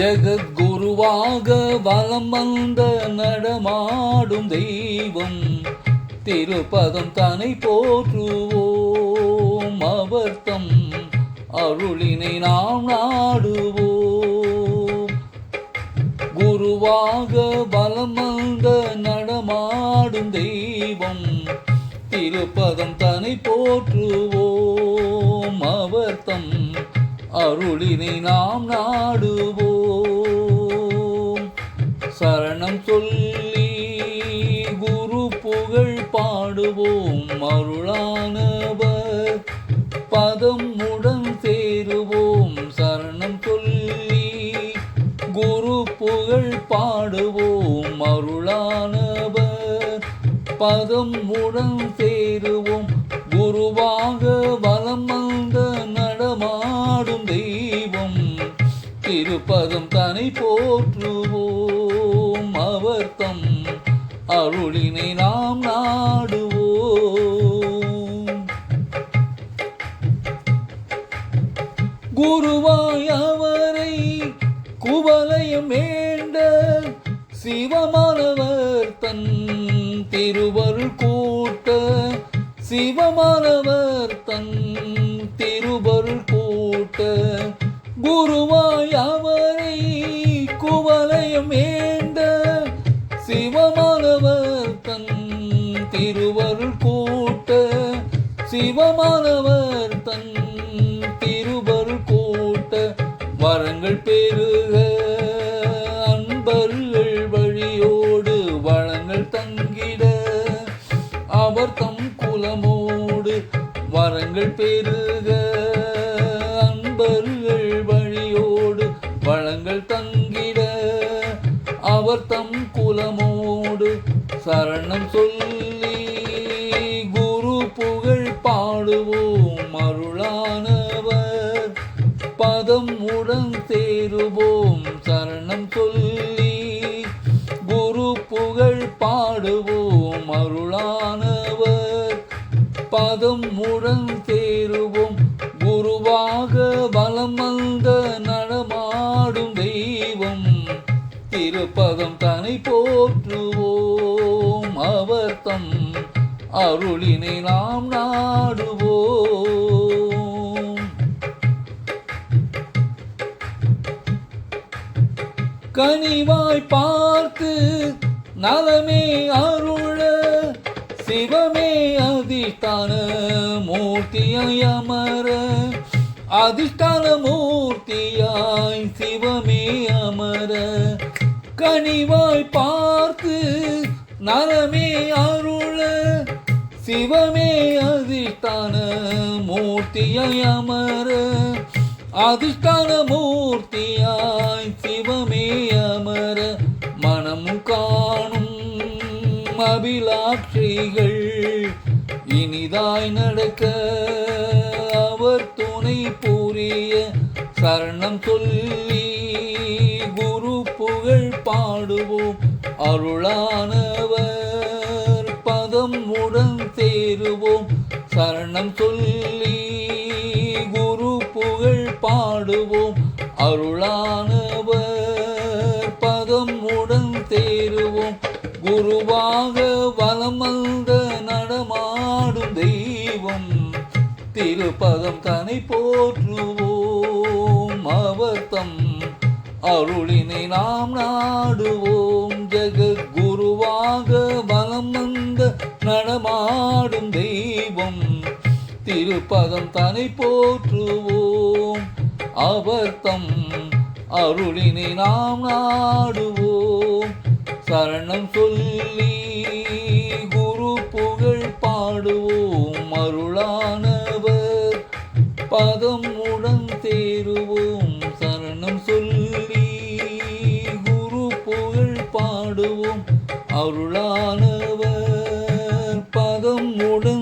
ஜெகத்குருவாக வலம் வந்த நடமாடும் தெய்வம் திருப்பதம் தனை போற்றுவோம். அவர்த்தம் அருளினை நாம் நாடுவோம். குருவாக வலம் வந்த நடமாடும் தெய்வம் திருப்பதம் தனை போற்றுவோம். அவர்த்தம் அருளினை நாம் நாடுவோம். சரணம் சொல்லி குரு புகழ் பாடுவோம். அருளானவர் பதம் உடன் சேருவோம். சரணம் சொல்லி குரு புகழ் பாடுவோம். அருளானவர் பதம் உடன் சேருவோம். குருவாக வலம் வந்த நடமாடும் தெய்வம். திருப்பதம் தனை போற்றுவோம். அவர் தம் அருளினை நாம் நாடுவோம். குருவாய் அவரை குவலயம் வேண்ட சிவமானவர் தன் திருவருள் கூட்ட சிவமானவர் தன் திருவருள் கூட்ட குருவா சிவமானவர் தன் திருவருள் கூட்ட வரங்கள் பெருக. அன்பர்கள் வழியோடு வளங்கள் தங்கிட. அவர் தம் குலமோடு வரங்கள் பெருக. அன்பர்கள் வழியோடு வளங்கள் தங்கிட. அவர் தம் குலமோடு சரணம் சொல்லி பாடுவோம் அருளானவர். பதம் உடன் சேருவோம் சரணம் சொல்லி. குரு புகழ் பாடுவோம் அருளானவர். பதம் உடன் சேருவோம் குருவாக பலம் வந்த நடமாடும் தெய்வம். திருப்பதம் தனை போற்றுவோம் அவர் தம் அருளினை நாம் நாடுவோம். கனிவாய் பார்த்து நலமே அருள சிவமே அதிஷ்டான மூர்த்தியாய் அமர அதிஷ்டான மூர்த்தியாய் சிவமே அமர. கனிவாய் பார்த்து நலமே அருள சிவமே அதிஷ்டான மூர்த்தியாய் அமர. அதிஷ்டான மூர்த்தியாய் சிவமே அமர. மனம் காணும் அபிலாட்சிகள் இனிதாய் நடக்க. அவர் துணை புரிய சரணம் சொல்லி குரு புகழ் பாடுவோம். அருளானவர் பதம் உடன் சேருவோம். சரணம் சொல்லி குரு புகழ் பாடுவோம். அருளானவர் பதம் உடன் சேருவோம். குருவாக வலம் நடமாடும் தெய்வம். திருப்பதம் தனை போற்றுவோம். அவர்த்தம் அருளினை நாம் நாடுவோம். ஜெகத்குருவாக வலம் நடக்க நடமாடும் தெய்வம். திருப்பதம் தனை போற்றுவோம். அவர்த்தம் அருளினை நாம் நாடுவோம். சரணம் சொல்லி குரு புகழ் பாடுவோம். அருளானவர் பதம் உடன் தேருவோம் சரணம் சொல்லி குரு புகழ் பாடுவோம். அருளானவர் உலகம் முழும்